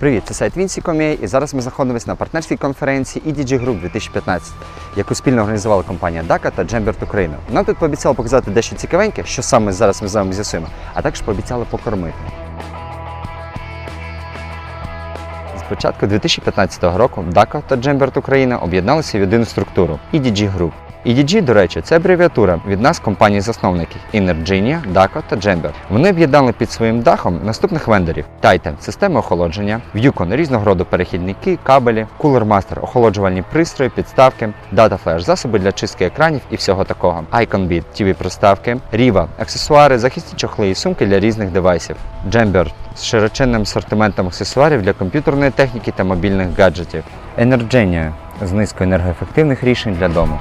Привіт, це сайт Vinci.com.ua і зараз ми знаходимося на партнерській конференції EDG Group 2015, яку спільно організувала компанія DACA та Jambert Україна. Нам тут пообіцяли показати дещо цікавеньке, що саме зараз ми з вами з'ясуємо, а також пообіцяли покормити. З початку 2015 року DACA та Jambert Україна об'єдналися в єдину структуру EDG Group. EDG, до речі, це абревіатура від нас компаній-засновників Energynia, DACO та Jambert. Вони об'єднали під своїм дахом наступних вендорів: Titan – системи охолодження, Yukon – різного роду перехідники, кабелі, Cooler Master – охолоджувальні пристрої, підставки, Data Flash – засоби для чистки екранів і всього такого, IconBit – tv приставки, Riva – аксесуари, захисні чохли і сумки для різних девайсів, Jambert – з широченним асортиментом аксесуарів для комп'ютерної техніки та мобільних гаджетів, Energynia – з низкою енергоефективних рішень для дому.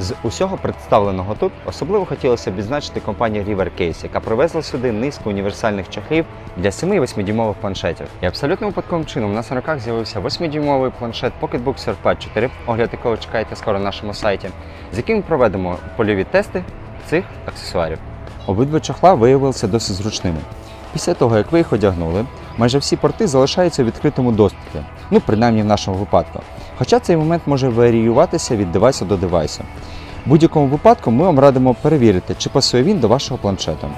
З усього представленого тут особливо хотілося б відзначити компанію RiverCase, яка привезла сюди низку універсальних чохлів для 7 і 8-дюймових планшетів. І абсолютно випадковим чином у нас на руках з'явився 8-дюймовий планшет Pocketbook Surfpad 4, огляд якого чекайте скоро на нашому сайті, з яким ми проведемо польові тести цих аксесуарів. Обидва чохла виявилися досить зручними. Після того, як ви їх одягнули, майже всі порти залишаються у відкритому доступі, ну принаймні в нашому випадку. Хоча цей момент може варіюватися від девайсу до девайсу. В будь-якому випадку ми вам радимо перевірити, чи пасує він до вашого планшету.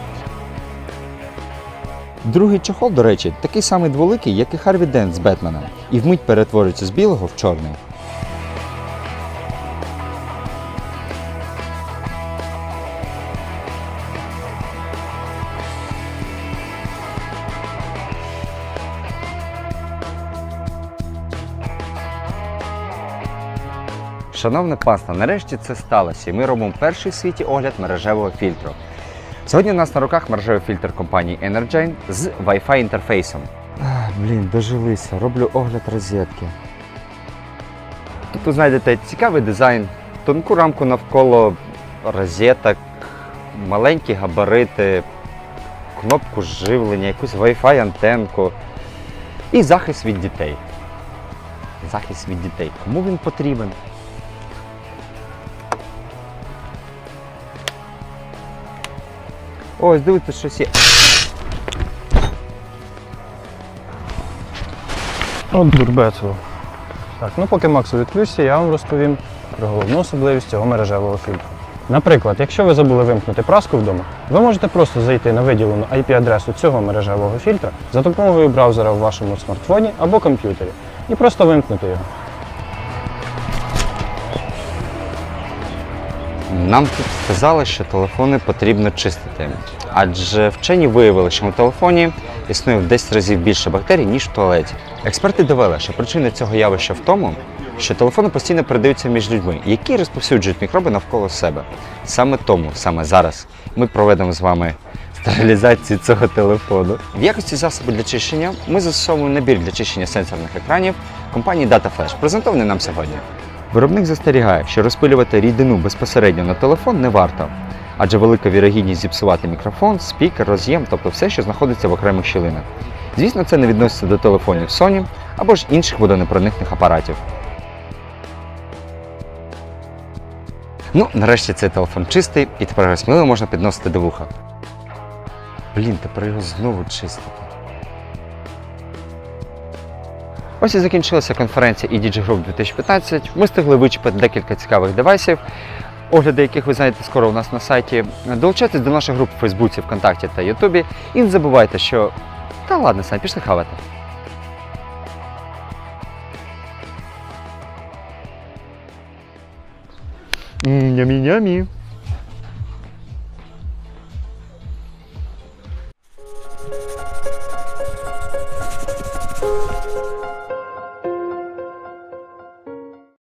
Другий чохол, до речі, такий самий дволикий, як і Харві Дент з Бетмена, і вмить перетворюється з білого в чорний. Шановне панство, нарешті це сталося, і ми робимо перший в світі огляд мережевого фільтру. Сьогодні у нас на руках мережевий фільтр компанії Energine з Wi-Fi інтерфейсом. Блін, дожилися, роблю огляд розетки. Тут ви знайдете цікавий дизайн, тонку рамку навколо розеток, маленькі габарити, кнопку живлення, якусь Wi-Fi антенку і захист від дітей. Захист від дітей. Кому він потрібен? Ось, дивіться, щось є. От дурбецово. Так, ну поки Максу відключиться, я вам розповім про головну особливість цього мережевого фільтру. Наприклад, якщо ви забули вимкнути праску вдома, ви можете просто зайти на виділену IP-адресу цього мережевого фільтра за допомогою браузера в вашому смартфоні або комп'ютері і просто вимкнути його. Нам тут сказали, що телефони потрібно чистити. Адже вчені виявили, що на телефоні існує в 10 разів більше бактерій, ніж в туалеті. Експерти довели, що причина цього явища в тому, що телефони постійно передаються між людьми, які розповсюджують мікроби навколо себе. Саме тому, саме зараз, ми проведемо з вами стерилізацію цього телефону. В якості засобу для чищення ми застосовуємо набір для чищення сенсорних екранів компанії DataFlash, презентований нам сьогодні. Виробник застерігає, що розпилювати рідину безпосередньо на телефон не варто, адже велика вірогідність зіпсувати мікрофон, спікер, роз'єм, тобто все, що знаходиться в окремих щілинах. Звісно, це не відноситься до телефонів Sony або ж інших водонепроникних апаратів. Ну, нарешті цей телефон чистий, і тепер його сміливо можна підносити до вуха. Блін, тепер його знову чистити. Ось і закінчилася конференція EDG Group 2015. Ми встигли вичепити декілька цікавих девайсів, огляди яких ви знаєте скоро у нас на сайті. Долучайтесь до наших груп у Фейсбуці, ВКонтакті та Ютубі. І не забувайте, що. Та ладно, самі пішли хавати. Нямі-нямі.